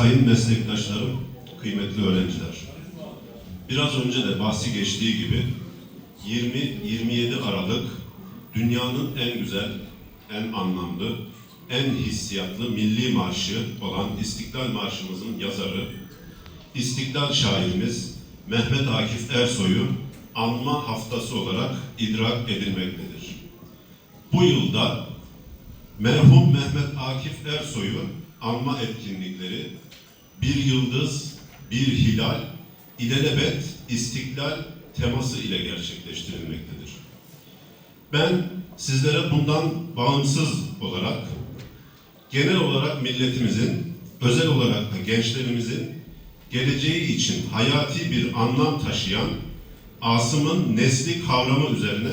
sayın meslektaşlarım, kıymetli öğrenciler. Biraz önce de bahsi geçtiği gibi 20-27 Aralık dünyanın en güzel, en anlamlı, en hissiyatlı milli marşı olan İstiklal Marşımızın yazarı, İstiklal şairimiz Mehmet Akif Ersoy'u anma haftası olarak idrak edilmektedir. Bu yılda merhum Mehmet Akif Ersoy'u anma etkinlikleri bir yıldız, bir hilal, ilelebet, istiklal teması ile gerçekleştirilmektedir. Ben sizlere bundan bağımsız olarak genel olarak milletimizin, özel olarak da gençlerimizin geleceği için hayati bir anlam taşıyan Asım'ın nesli kavramı üzerine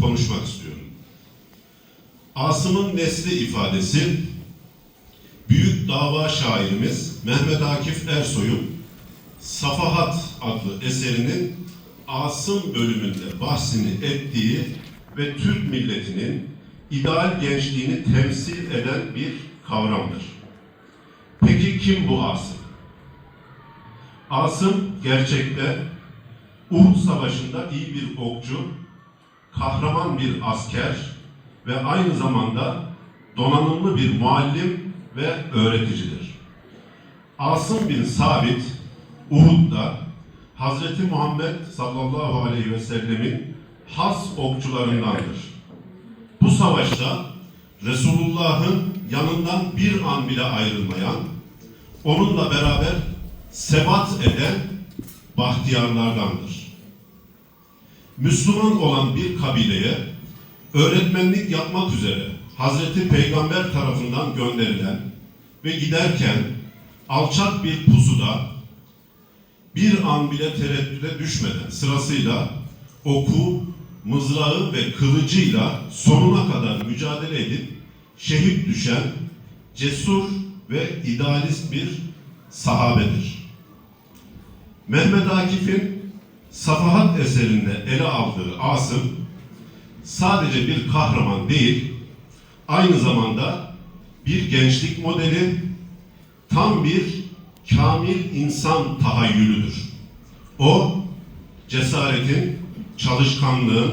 konuşmak istiyorum. Asım'ın nesli ifadesi dava şairimiz Mehmet Akif Ersoy'un Safahat adlı eserinin Asım bölümünde bahsini ettiği ve Türk milletinin ideal gençliğini temsil eden bir kavramdır. Peki kim bu Asım? Asım gerçekte Uhud Savaşı'nda iyi bir okçu, kahraman bir asker ve aynı zamanda donanımlı bir muallim ve öğreticidir. Asım bin Sabit Uhud'da Hazreti Muhammed sallallahu aleyhi ve sellemin has okçularındandır. Bu savaşta Resulullah'ın yanından bir an bile ayrılmayan, onunla beraber sebat eden bahtiyarlardandır. Müslüman olan bir kabileye öğretmenlik yapmak üzere Hazreti Peygamber tarafından gönderilen ve giderken alçak bir pusuda bir an bile tereddüde düşmeden sırasıyla oku, mızrağı ve kılıcıyla sonuna kadar mücadele edip şehit düşen cesur ve idealist bir sahabedir. Mehmet Akif'in Safahat eserinde ele aldığı Asım sadece bir kahraman değil, aynı zamanda bir gençlik modeli, tam bir kamil insan tahayyülüdür. O, cesaretin, çalışkanlığın,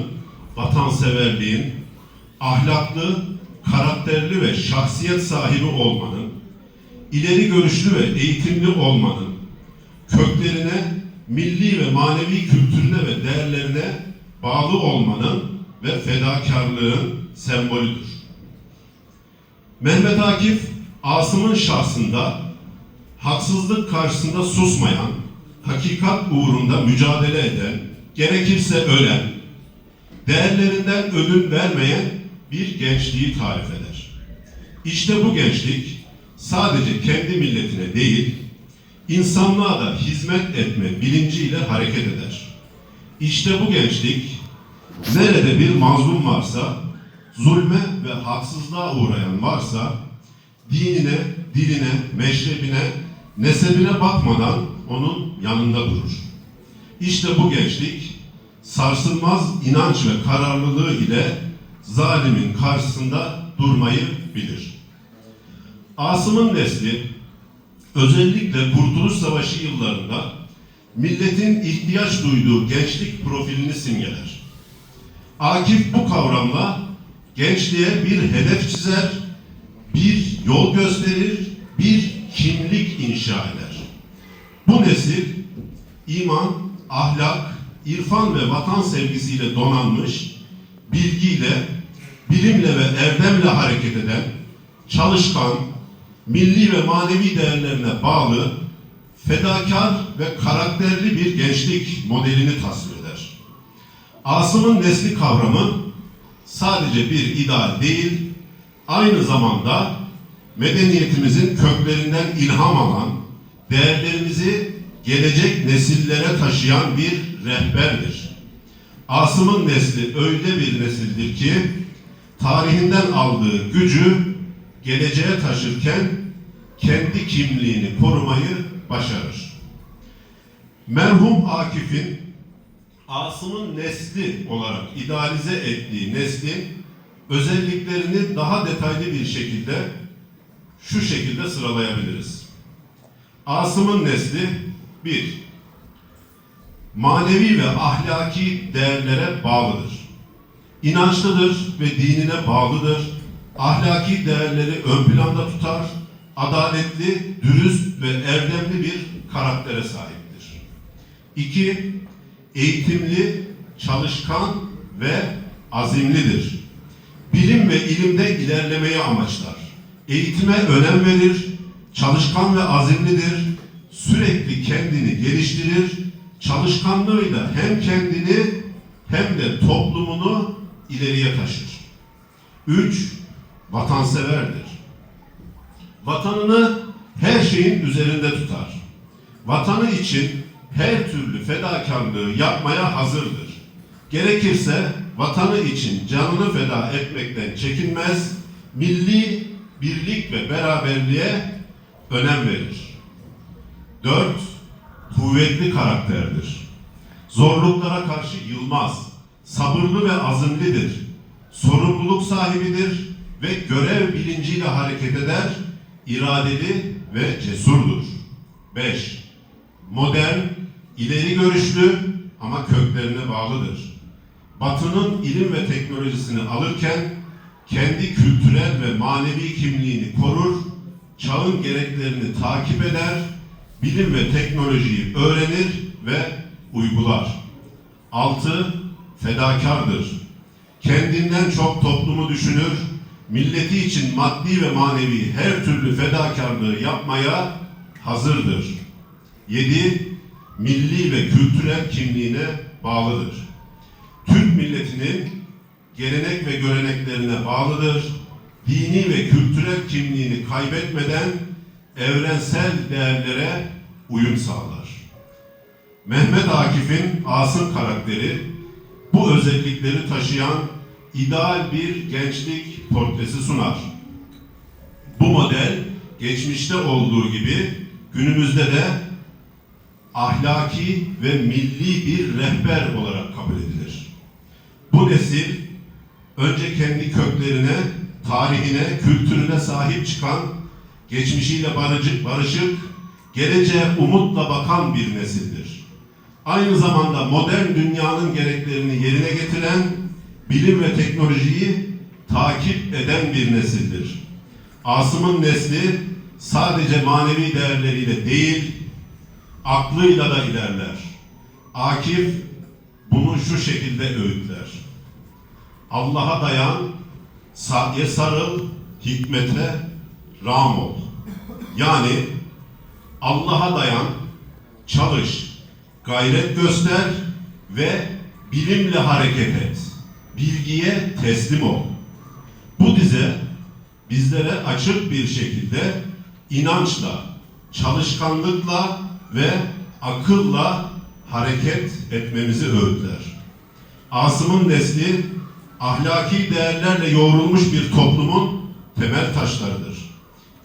vatanseverliğin, ahlaklı, karakterli ve şahsiyet sahibi olmanın, ileri görüşlü ve eğitimli olmanın, köklerine, milli ve manevi kültürüne ve değerlerine bağlı olmanın ve fedakarlığın sembolüdür. Mehmet Akif, Asım'ın şahsında haksızlık karşısında susmayan, hakikat uğrunda mücadele eden, gerekirse ölen, değerlerinden ödün vermeyen bir gençliği tarif eder. İşte bu gençlik sadece kendi milletine değil, insanlığa da hizmet etme bilinciyle hareket eder. İşte bu gençlik nerede bir mazlum varsa, zulme ve haksızlığa uğrayan varsa, dinine, diline, meşrebine, nesebine bakmadan onun yanında durur. İşte bu gençlik sarsılmaz inanç ve kararlılığı ile zalimin karşısında durmayı bilir. Asım'ın nesli özellikle Kurtuluş Savaşı yıllarında milletin ihtiyaç duyduğu gençlik profilini simgeler. Akif bu kavramla gençliğe bir hedef çizer, bir yol gösterir, bir kimlik inşa eder. Bu nesil iman, ahlak, irfan ve vatan sevgisiyle donanmış, bilgiyle, bilimle ve erdemle hareket eden, çalışkan, milli ve manevi değerlerine bağlı, fedakar ve karakterli bir gençlik modelini tasvir eder. Asım'ın nesli kavramı sadece bir ideal değil, aynı zamanda medeniyetimizin köklerinden ilham alan, değerlerimizi gelecek nesillere taşıyan bir rehberdir. Asım'ın nesli öyle bir nesildir ki, tarihinden aldığı gücü geleceğe taşırken kendi kimliğini korumayı başarır. Merhum Akif'in Asım'ın nesli olarak idealize ettiği neslin özelliklerini daha detaylı bir şekilde şu şekilde sıralayabiliriz. Asım'ın nesli bir, manevi ve ahlaki değerlere bağlıdır. İnançlıdır ve dinine bağlıdır. Ahlaki değerleri ön planda tutar. Adaletli, dürüst ve erdemli bir karaktere sahiptir. İki, eğitimli, çalışkan ve azimlidir. Bilim ve ilimde ilerlemeyi amaçlar. Eğitime önem verir, çalışkan ve azimlidir. Sürekli kendini geliştirir. Çalışkanlığıyla hem kendini hem de toplumunu ileriye taşır. Üç, vatanseverdir. Vatanını her şeyin üzerinde tutar. Vatanı için her türlü fedakarlığı yapmaya hazırdır. Gerekirse vatanı için canını feda etmekten çekinmez, milli birlik ve beraberliğe önem verir. Dört, kuvvetli karakterdir. Zorluklara karşı yılmaz, sabırlı ve azimlidir. Sorumluluk sahibidir ve görev bilinciyle hareket eder, iradeli ve cesurdur. 5. Modern, ileri görüşlü ama köklerine bağlıdır. Batı'nın ilim ve teknolojisini alırken kendi kültürel ve manevi kimliğini korur, çağın gereklerini takip eder, bilim ve teknolojiyi öğrenir ve uygular. 6. Fedakardır. Kendinden çok toplumu düşünür, milleti için maddi ve manevi her türlü fedakarlığı yapmaya hazırdır. 7. Milli ve kültürel kimliğine bağlıdır. Türk milletinin gelenek ve göreneklerine bağlıdır. Dini ve kültürel kimliğini kaybetmeden evrensel değerlere uyum sağlar. Mehmet Akif'in Asım karakteri bu özellikleri taşıyan ideal bir gençlik portresi sunar. Bu model geçmişte olduğu gibi günümüzde de ahlaki ve milli bir rehber olarak kabul edilir. Bu nesil önce kendi köklerine, tarihine, kültürüne sahip çıkan, geçmişiyle barışık, barışık geleceğe umutla bakan bir nesildir. Aynı zamanda modern dünyanın gereklerini yerine getiren, bilim ve teknolojiyi takip eden bir nesildir. Asım'ın nesli sadece manevi değerleriyle değil, aklıyla da ilerler. Akif bunu şu şekilde öğütler. Allah'a dayan, sa'ye sarıl, hikmete ram ol. Yani Allah'a dayan, çalış, gayret göster ve bilimle hareket et. Bilgiye teslim ol. Bu dize bizlere açık bir şekilde inançla, çalışkanlıkla ve akılla hareket etmemizi öğütler. Asım'ın nesli ahlaki değerlerle yoğrulmuş bir toplumun temel taşlarıdır.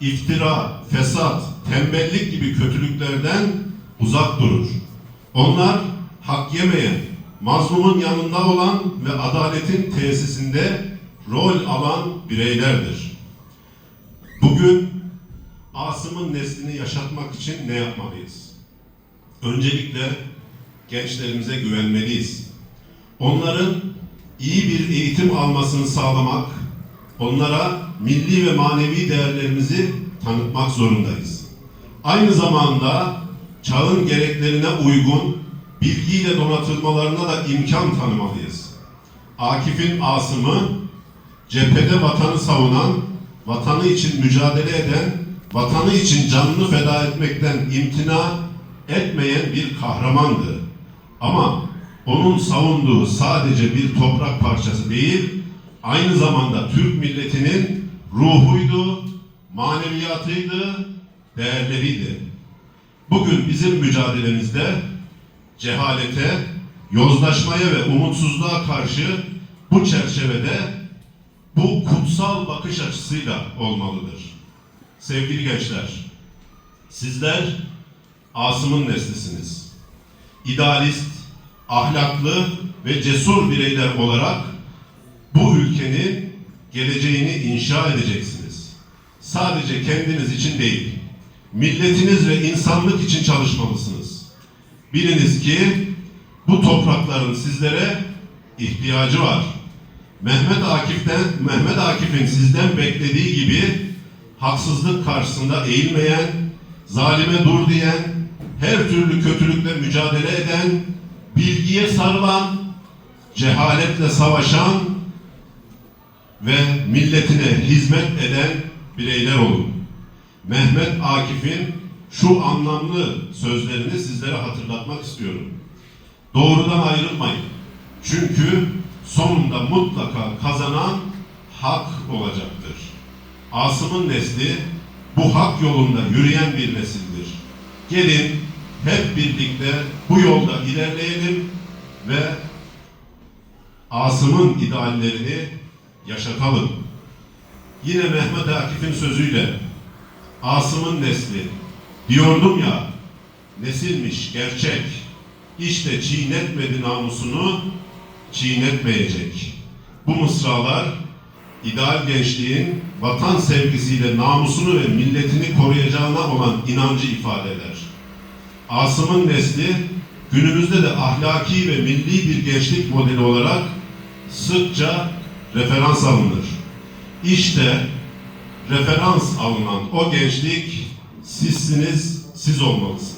İftira, fesat, tembellik gibi kötülüklerden uzak durur. Onlar hak yemeyen, mazlumun yanında olan ve adaletin tesisinde rol alan bireylerdir. Bugün Asım'ın neslini yaşatmak için ne yapmalıyız? Öncelikle gençlerimize güvenmeliyiz. Onların iyi bir eğitim almasını sağlamak, onlara milli ve manevi değerlerimizi tanıtmak zorundayız. Aynı zamanda çağın gereklerine uygun bilgiyle donatılmalarına da imkan tanımalıyız. Akif'in Asım'ı cephede vatanı savunan, vatanı için mücadele eden, vatanı için canını feda etmekten imtina etmeyen bir kahramandı. Ama onun savunduğu sadece bir toprak parçası değil, aynı zamanda Türk milletinin ruhuydu, maneviyatıydı, değerleriydi. Bugün bizim mücadelemizde cehalete, yozlaşmaya ve umutsuzluğa karşı bu çerçevede bu kutsal bakış açısıyla olmalıdır. Sevgili gençler, sizler Asım'ın neslisiniz. İdealist, ahlaklı ve cesur bireyler olarak bu ülkenin geleceğini inşa edeceksiniz. Sadece kendiniz için değil, milletiniz ve insanlık için çalışmalısınız. Biliniz ki bu toprakların sizlere ihtiyacı var. Mehmet Akif'ten Mehmet Akif'in sizden beklediği gibi haksızlık karşısında eğilmeyen, zalime dur diyen, her türlü kötülükle mücadele eden, bilgiye sarılan, cehaletle savaşan ve milletine hizmet eden bireyler olun. Mehmet Akif'in şu anlamlı sözlerini sizlere hatırlatmak istiyorum. Doğrudan ayrılmayın. Çünkü sonunda mutlaka kazanan hak olacaktır. Asım'ın nesli bu hak yolunda yürüyen bir nesildir. Gelin hep birlikte bu yolda ilerleyelim ve Asım'ın ideallerini yaşatalım. Yine Mehmet Akif'in sözüyle Asım'ın nesli diyordum ya nesilmiş gerçek işte çiğnetmedi namusunu çiğnetmeyecek. Bu mısralar ideal gençliğin vatan sevgisiyle namusunu ve milletini koruyacağına olan inancı ifade eder. Asım'ın nesli günümüzde de ahlaki ve milli bir gençlik modeli olarak sıkça referans alınır. İşte referans alınan o gençlik sizsiniz, siz olmalısınız.